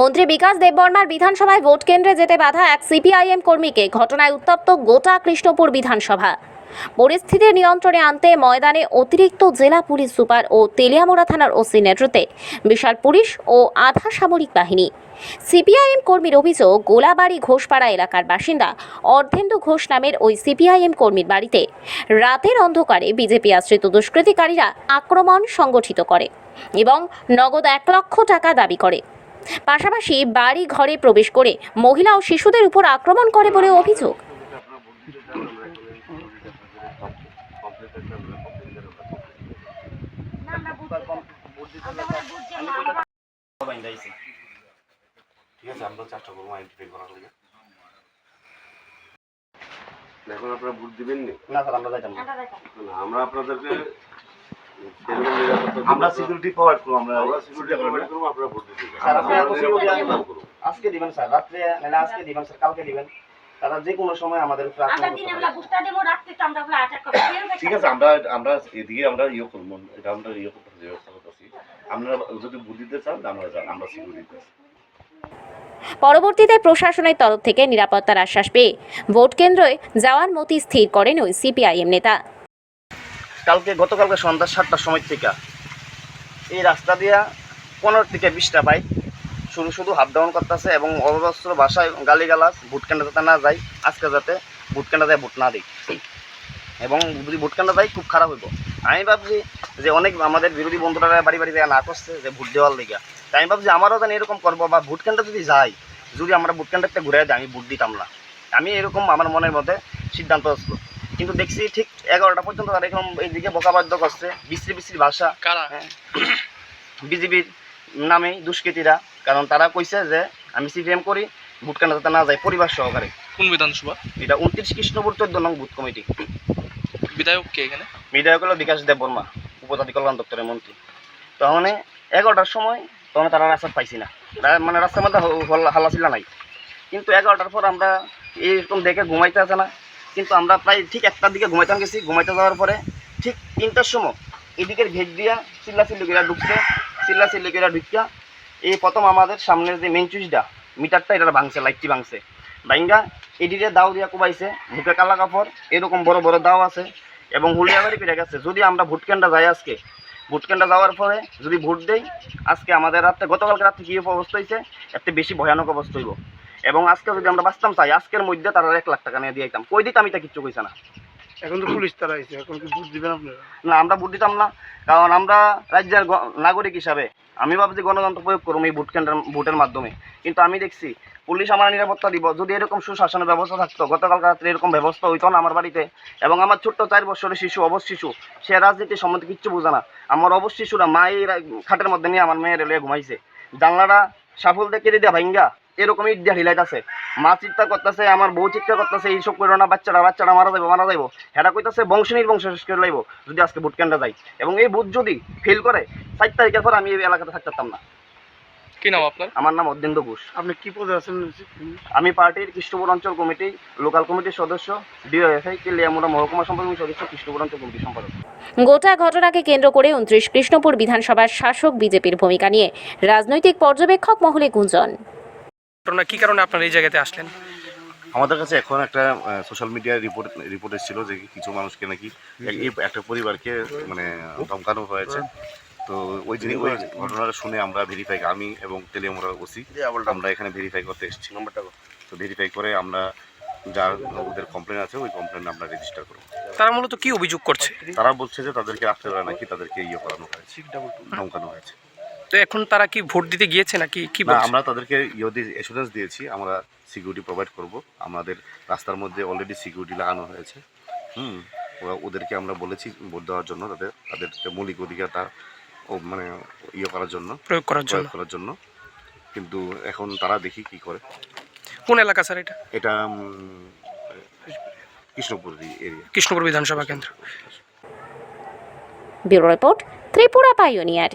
মন্ত্রী বিকাশ দেববর্মার বিধানসভায় ভোট কেন্দ্রে যেতে বাধা এক সিপিআইএম কর্মীকে। ঘটনায় উত্তপ্ত গোটা কৃষ্ণপুর বিধানসভা। পরিস্থিতি নিয়ন্ত্রণে আনতে ময়দানে অতিরিক্ত জেলা পুলিশ সুপার ও তেলিয়ামোড়া থানার ওসি নেতৃত্বে বিশাল পুলিশ ও আধা সামরিক বাহিনী। সিপিআইএম কর্মীর অভিযোগ, গোলাবাড়ি ঘোষপাড়া এলাকার বাসিন্দা অর্ধেন্দু ঘোষ নামের ওই সিপিআইএম কর্মীর বাড়িতে রাতের অন্ধকারে বিজেপি আশ্রিত দুষ্কৃতিকারীরা আক্রমণ সংগঠিত করে এবং নগদ এক লক্ষ টাকা দাবি করে। পাশাপাশি বাড়ি ঘরে প্রবেশ করে মহিলা ও শিশুদের উপর আক্রমণ করে বলে অভিযোগ। ঠিক আছে আমরা চেষ্টা করব আইডেন্টিফাই করার জন্য এখন আপনারা ভোট দিবেন না? স্যার আমরা যাইতাম না। না, আমরা আপনাদেরকে আমরা সিকিউরিটি প্রোভাইড করব আমরা আমরা সিকিউরিটি প্রোভাইড করব আপনারা ভোট দিতে স্যার, আপনি। আজকে দিবেন স্যার রাত্রে নাহলে আজকে দিবেন স্যার কালকে দিবেন। তারা যে কোনো সময় আমাদের উপর আক্রমণ আমরা করতে আমরা বুস্টার দেবো তো আমরা অ্যাটাক করব। ঠিক আছে আমরা আমরা এদিকে আমরা ইয়ে করব এটা আমরা ইয়ে করতে ব্যবস্থা করতেছি আপনারা যদি ভোট দিতে চান আমরা আমরা সিকিউরিটি পরবর্তীতে প্রশাসনের তরফ থেকে নিরাপত্তার আশ্বাস পেয়ে ভোট কেন্দ্রে যাওয়ার মতি স্থির করেন ওই সিপিআইএম নেতা। কালকে, গতকালকে সন্ধ্যা সাতটার সময় থেকে এই রাস্তা দিয়া পনেরো থেকে বিশটা বাইক শুধু শুধু হাফ ডাউন করতেছে এবং অবস্ত্র ভাষায় গালিগালাজ ভোট কেন্দ্র যাতে না যায়, আজকে যাতে ভোট কেন্দ্র যায় ভোট না দিই এবং যদি ভোট কেন্দ্র যাই খুব খারাপ হইব। আমি ভাবছি যে অনেক আমাদের বিরোধী বন্ধুরা বাড়ি বাড়ি জায়গা না করছে যে ভোট দেওয়ার লেগে। তাই আমি ভাবছি আমারও যেন এরকম করব বা ভোট কেন্দ্র যদি যাই যদি আমরা ভোট কেন্দ্রটা ঘুরে যাই আমি ভোট দিতাম না। আমি এরকম আমার মনের মধ্যে সিদ্ধান্ত আসলো। কিন্তু দেখছি ঠিক এগারোটা পর্যন্ত তারা এরকম এইদিকে বকাবাদ্য করছে বিশ্রী বিশ্রী ভাষা। কারা? বিজেপির নামে দুষ্কৃতীরা। কারণ তারা কইছে যে আমি সিপিএম করি ভোট কেন্দ্র যাতে না যায় পরিবার সহকারে। কোন বিধানসভা? এটা উনত্রিশ কৃষ্ণপুর চোদ্দ নং বুথ কমিটি। বিধায়ক কে এখানে? বিধায়ক হলো বিকাশ দেব বর্মা উপজাতি কল্যাণ দপ্তরের মন্ত্রী। তখন এগারোটার সময় তখন তারা রাস্তা পাইছি না। মানে রাস্তার মধ্যে হল্লা- হাল্লাচিল্লা নাই। কিন্তু এগারোটার পর আমরা এইরকম দেখে ঘুমাইতে আসে না। কিন্তু আমরা প্রায় ঠিক একটার দিকে ঘুমাইতে গেছি, ঘুমাইতে যাওয়ার পরে ঠিক তিনটার সময় এদিকের ঘেট দিয়া চিল্লা চিল্লি করে ঢুকছে চিল্লা চিল্লি করে ঢুকিয়া এই প্রথম আমাদের সামনের যে মেন চুইসটা মিটারটা এটা ভাঙছে, লাইটটি ভাঙছে। ভাঙ্গা এদিকে দাও দিয়া কুবাইছে মুখে কালা কাপড়, এরকম বড় বড় দাও আছে এবং হুলিয়াবাড়ি পেরে গেছে, যদি আমরা ভোট যাই আজকে ভোট যাওয়ার পরে যদি ভোট দেই, আজকে আমাদের রাত্রে গতকালকে রাত্রে কী অবস্থা হয়েছে একটা বেশি ভয়ানক অবস্থা হইব। এবং আজকে যদি আমরা বাঁচতাম চাই আজকের মধ্যে তারা এক লাখ টাকা নিয়ে দিয়ে দিতাম কই দিতাম এটা কিচ্ছু কইছে না। এখন তো পুলিশ তারা আইছে এখন কি ভোট দিবেন আপনারা? না আমরা ভোট দিতাম না কারণ আমরা রাজ্যের নাগরিক হিসাবে আমি ভাবছি গণতন্ত্র প্রয়োগ করুম এই ভোট কেন্দ্রের ভোটের মাধ্যমে। কিন্তু আমি দেখছি পুলিশ আমার নিরাপত্তা দিব। যদি এরকম সুশাসনের ব্যবস্থা থাকতো গতকাল রাত্রে এরকম ব্যবস্থা হইতো না আমার বাড়িতে এবং আমার ছোট্ট চার বছরের শিশু অবশ শিশু সে রাজনীতির সম্বন্ধে কিচ্ছু বোঝে না। আমার অবশ শিশুরা মায়ের খাটের মধ্যে নিয়ে আমার মেয়ের লিয়ে ঘুমাইছে। জানলাটা সাফল দেখে দিয়ে ভাইঙ্গা এরকম ইট দিয়ে হিলাইতেছে মা চিৎকার করতেছে আমার বউ চিৎকার করতেছে এইসব করো না বাচ্চারা বাচ্চারা মারা যাব মারা যাব হেরা কইতাছে বংশ নির্বংশ শেষ করে লাইব যদি আজকে ভোট কেন্দ্রে যাই। এবং এই ভোট যদি ফেল করে চার তারিখের পর আমি এই এলাকাতে থাকতাম না। কি নাম আপনার? আমার নাম অদ্যেন্দ্র ঘোষ। আপনি কি পদে আছেন? আমি পার্টির কৃষ্ণপুর অঞ্চল কমিটি লোকাল কমিটির সদস্য ডিওএফআই কেলিয়ামুড়া মহকুমা সম্পাদক সদস্য কৃষ্ণপুর অঞ্চল কমিটির সম্পাদক। গোটা ঘটনাকে কেন্দ্র করে উনত্রিশ কৃষ্ণপুর বিধানসভার শাসক বিজেপির ভূমিকা নিয়ে রাজনৈতিক পর্যবেক্ষক মহলে গুঞ্জন। ঘটনা কি কারণে আপনার এই জায়গাতে আসলেন? আমাদের কাছে এখন একটা সোশ্যাল মিডিয়ায় রিপোর্ট রিপোর্ট এসেছিল যে কিছু মানুষকে নাকি এই একটা পরিবারকে মানে ধমকানো হয়েছে। তো ওই জিনিস ওই ঘটনাটা শুনে আমরা ভেরিফাই আমি এবং তেলিয়ামোড়া ওসি আমরা এখানে ভেরিফাই করতে এসেছি। নম্বরটা তো ভেরিফাই করে আমরা যার ওদের কমপ্লেন আছে ওই কমপ্লেন আমরা রেজিস্টার করব। তারা মূলত কি অভিযোগ করছে? তারা বলছে যে তাদেরকে রাত্রেবেলা নাকি তাদেরকে ইয়ে করানো হয়েছে ধমকানো হয়েছে। তো এখন তারা কি ভোট দিতে গিয়েছে নাকি কি না আমরা তাদেরকে ইয়ে দিয়ে এসুরেন্স দিয়েছি আমরা সিকিউরিটি প্রোভাইড করব। আমাদের রাস্তার মধ্যে অলরেডি সিকিউরিটি লাগানো হয়েছে। হুম ওরা- ওদেরকে আমরা বলেছি ভোট দেওয়ার জন্য তাদের তাদের মৌলিক অধিকারটা ও মানে ইয়ে করার জন্য প্রয়োগ করার জন্য। করার জন্য। কিন্তু এখন তারা দেখি কি করে। কোন এলাকা স্যার এটা? এটা কৃষ্ণপুর এরিয়া কৃষ্ণপুর বিধানসভা কেন্দ্র। Bureau report Tripura Pioneer.